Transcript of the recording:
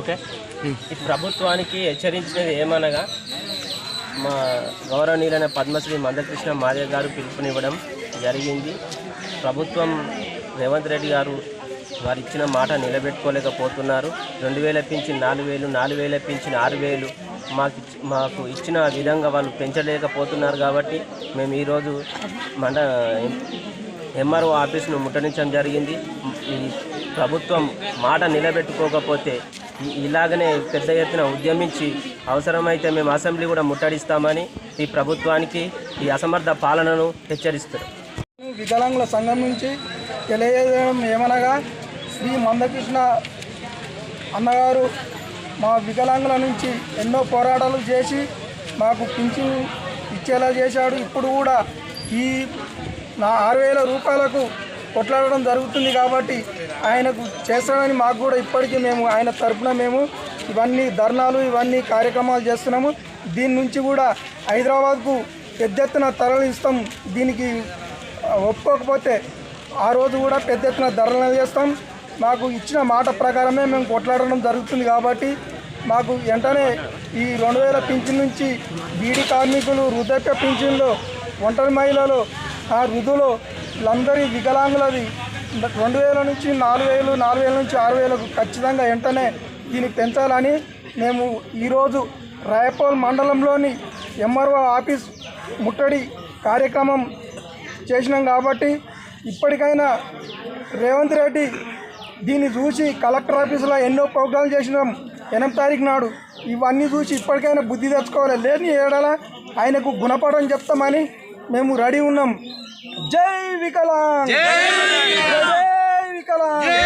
Okay. ఈ ప్రభుత్వానికి హెచ్చరించినది ఏమనగా మా గౌరవనీయులైన పద్మశ్రీ మందకృష్ణ మాదే గారు పిలుపునివ్వడం జరిగింది. ప్రభుత్వం రేవంత్ రెడ్డి గారు వారు ఇచ్చిన మాట నిలబెట్టుకోలేకపోతున్నారు. రెండు వేల పెంచిన నాలుగు వేలు నాలుగు వేల పెంచిన ఆరు వేలు మాకు మాకు ఇచ్చిన విధంగా వాళ్ళు పెంచలేకపోతున్నారు కాబట్టి మేము ఈరోజు మండ ఎంఆర్ఓ ఆఫీస్ను ముట్టడించడం జరిగింది. ఈ ప్రభుత్వం మాట నిలబెట్టుకోకపోతే ఇలాగనే పెద్ద ఎత్తున ఉద్యమించి అవసరమైతే మేము అసెంబ్లీ కూడా ముట్టడిస్తామని ఈ ప్రభుత్వానికి ఈ అసమర్థ పాలనను హెచ్చరిస్తారు వికలాంగుల సంఘం నుంచి తెలియజేయడం ఏమనగా శ్రీ మందకృష్ణ అన్నగారు మా వికలాంగుల నుంచి ఎన్నో పోరాటాలు చేసి మాకు పింఛన్ ఇచ్చేలా చేశాడు. ఇప్పుడు కూడా ఈ నా ఆరు వేల రూపాయలకు కొట్లాడడం జరుగుతుంది కాబట్టి ఆయనకు చేస్తాడని మాకు కూడా ఇప్పటికీ మేము ఆయన తరపున మేము ఇవన్నీ ధర్నాలు ఇవన్నీ కార్యక్రమాలు చేస్తున్నాము. దీని నుంచి కూడా హైదరాబాద్కు పెద్ద ఎత్తున తరలిస్తాం దీనికి ఒప్పుకోకపోతే ఆ రోజు కూడా పెద్ద ఎత్తున ధరలు చేస్తాం. మాకు ఇచ్చిన మాట ప్రకారమే మేము కొట్లాడడం జరుగుతుంది కాబట్టి మాకు వెంటనే ఈ రెండు వేల పింఛన్ నుంచి బీడీ కార్మికులు వృద్ధాప్య పింఛన్లు ఒంటరి మహిళలు ఆ వృద్ధులు వీళ్ళందరి వికలాంగులది రెండు వేల నుంచి నాలుగు వేలు నాలుగు వేల నుంచి ఆరు వేలకు ఖచ్చితంగా వెంటనే దీన్ని పెంచాలని మేము ఈరోజు రాయపోల్ మండలంలోని ఎంఆర్ఓ ఆఫీస్ ముట్టడి కార్యక్రమం చేసినాం కాబట్టి ఇప్పటికైనా రేవంత్ రెడ్డి దీన్ని చూసి కలెక్టర్ ఆఫీసులో ఎన్నో ప్రోగ్రాంలు చేసినాం ఎనిమిది తారీఖు నాడు. ఇవన్నీ చూసి ఇప్పటికైనా బుద్ధి తెచ్చుకోవాలి. లేని ఏడాల ఆయనకు గుణపడని చెప్తామని మేము రెడీ ఉన్నాం. జై వికలాంగ్. జై